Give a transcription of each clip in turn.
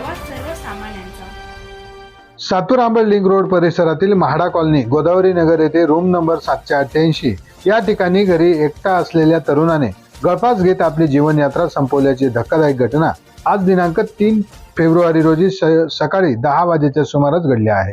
आवाज सर्वसामान्यांचा. सातूर आंबळ link road परिसरातील म्हाडा कॉलनी गोदावरी नगर येथे रूम नंबर सातशे अठ्ठ्याऐंशी. या ठिकाणी घरी एकटा असलेल्या तरुणाने गळफास घेत आपली जीवनयात्रा संपवल्याची धक्कादायक घटना आज दिनांक तीन फेब्रुवारी रोजी स- सकाळी दहा वाजेच्या सुमारास घडली आहे.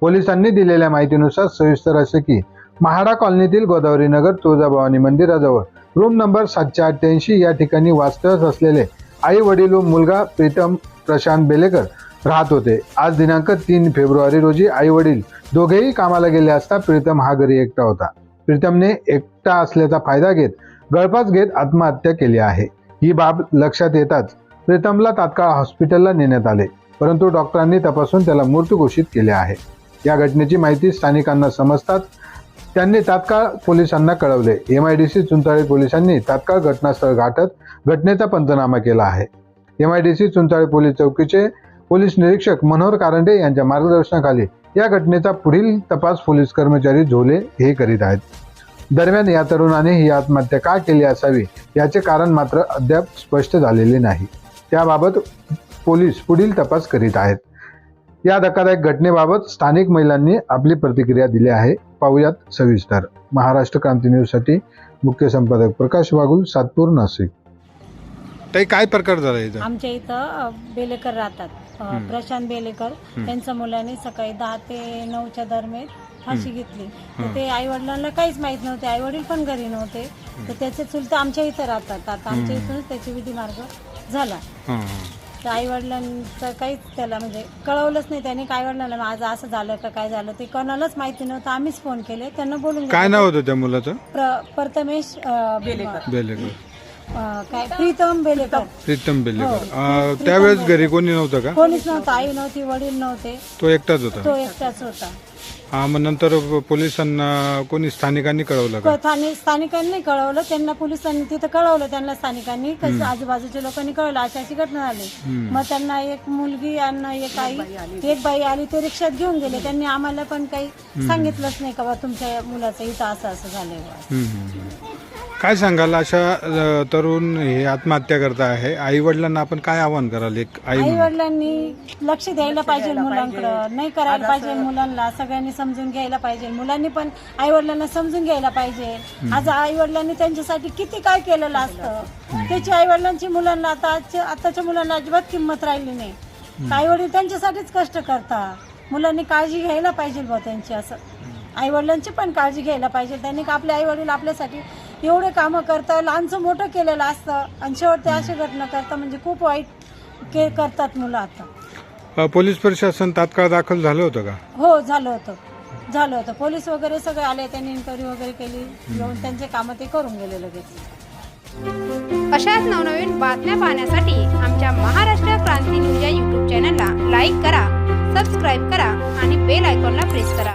पोलिसांनी दिलेल्या माहितीनुसार सविस्तर असे की महाडा कॉलनीतील गोदावरी नगर तुळजाभवानी मंदिराजवळ रूम नंबर सातशे अठ्ठ्याऐंशी या ठिकाणी वास्तव्यास असलेले आई वडील व मुलगा प्रीतम प्रशांत बेलेकर राहत होते. आज दिनांक तीन फेब्रुवारी रोजी आई वडील दोघेही कामाला गेले असता प्रीतम हा घरी एकटा होता. प्रीतमने एकटा असल्याचा फायदा घेत गळफास घेत आत्महत्या केली आहे. ही बाब लक्षात येताच प्रीतमला तात्काळ हॉस्पिटलला नेण्यात आले परंतु डॉक्टरांनी तपासून त्याला मृत घोषित केले आहे. या घटनेची माहिती स्थानिकांना समजताच त्यांनी तात्काळ पोलिसांना कळवले. M I D C Chunchale पोलिसांनी तात्काळ घटनास्थळ गाठत घटनेचा पंचनामा केला आहे. M I D C Chunchale police चौकीचे पोलीस निरीक्षक मनोहर कारंडे यांच्या मार्गदर्शनाखाली या घटनेचा पुढील तपास पोलीस कर्मचारी झोले हे करीत आहेत. दरम्यान या तरुणाने ही आत्महत्या का केली असावी याचे कारण मात्र अद्याप स्पष्ट झालेले नाही. त्याबाबत पोलीस पुढील तपास करीत आहेत. या धक्कादायक घटनेबाबत स्थानिक महिलांनी आपली प्रतिक्रिया दिली आहे. पाहुयात सविस्तर. महाराष्ट्र क्रांती न्यूजसाठी मुख्य संपादक प्रकाश वागुल सातपूर नाशिक. ताई काय प्रकार झाला इथं? आमच्या इथं बेलेकर राहतात. अ. प्रशांत बेलेकर. त्यांच्या मुलाने सकाळी दहा ते नऊच्या दरम्यान फाशी घेतली. तर. ते आई वडिलांना काहीच माहीत नव्हते. आई वडील पण घरी नव्हते. तर त्याचे चुलते आमच्या इथं राहतात. आता आमच्या. इथूनच त्याची विधी मार्ग झाला. हां, हां. तर आई वडिलांचं काहीच त्याला म्हणजे कळवलंच नाही. त्याने काय वडिलांना माझं असं झालं का काय झालं? ते कोणालाच माहिती नव्हतं. आम्हीच फोन केले. त्यांना बोलून काय घेतलं. नाव होतं त्या मुलाचं? प्र- प्रथमेश अ, बेलेकर. अ, काय? प्रीतम बेलेकर. प्रीतम बेलेकर. हो, अं, त्यावेळेस. घरी कोणी नव्हतं का? कोणीच नव्हतं. आई नव्हती वडील नव्हते. तो एकटाच होता. तो एकटाच होता. हा मग नंतर पोलिसांना कोणी स्थानिकांनी कळवलं का? स्थानिक स्थानिकांनी कळवलं त्यांना पोलिसांनी तिथं कळवलं त्यांना स्थानिकांनी कसं आजूबाजूच्या लोकांनी कळवलं अशी अशी घटना झाली. मग त्यांना एक मुलगी आणि एक आई एक बाई आली ते रिक्षात घेऊन गेले. त्यांनी आम्हाला पण काही सांगितलंच नाही का बा तुमच्या मुलाचं इथं असं असं झालंय. काय सांगाल अशा अं, तरुण हे आत्महत्या करता आहे. आई वडिलांना आपण काय आवाहन कराल? एक आई आई म्हणून. वडिलांनी लक्ष द्यायला पाहिजे मुलांकडं. नाही करायला पाहिजे मुलांना सगळ्यांनी समजून घ्यायला पाहिजे. मुलांनी पण आई वडिलांना समजून घ्यायला पाहिजे. आज आई वडिलांनी त्यांच्यासाठी किती काय केलेलं असतं? त्याची आई वडिलांची मुलांना आता आजच्या आताच्या मुलांना अजिबात किंमत राहिली नाही. आई वडील त्यांच्यासाठीच कष्ट करतात. मुलांनी काळजी घ्यायला पाहिजे बा त्यांची असं. आई वडिलांची पण काळजी घ्यायला पाहिजे. त्यांनी का आपले आई वडील आपल्यासाठी एवढे कामं करतात लहानचं मोठं केलेलं असतं. आणि शेवट ते अशी घटना करतात म्हणजे खूप वाईट के करतात मुलं आता. पोलीस प्रशासन तात्काळ दाखल झालं होतं का? हो झालं होतं. झालं होतं. पोलीस वगैरे सगळे आले त्यांनी इन्क्वायरी वगैरे केली. येऊन त्यांचे कामं ते करून गेले लगेच. अशाच नवनवीन बातम्या पाहण्यासाठी आमच्या महाराष्ट्र क्रांती न्यूज या यूट्यूब चॅनलला लाईक करा सबस्क्राईब करा आणि बेल आयकॉनला प्रेस करा.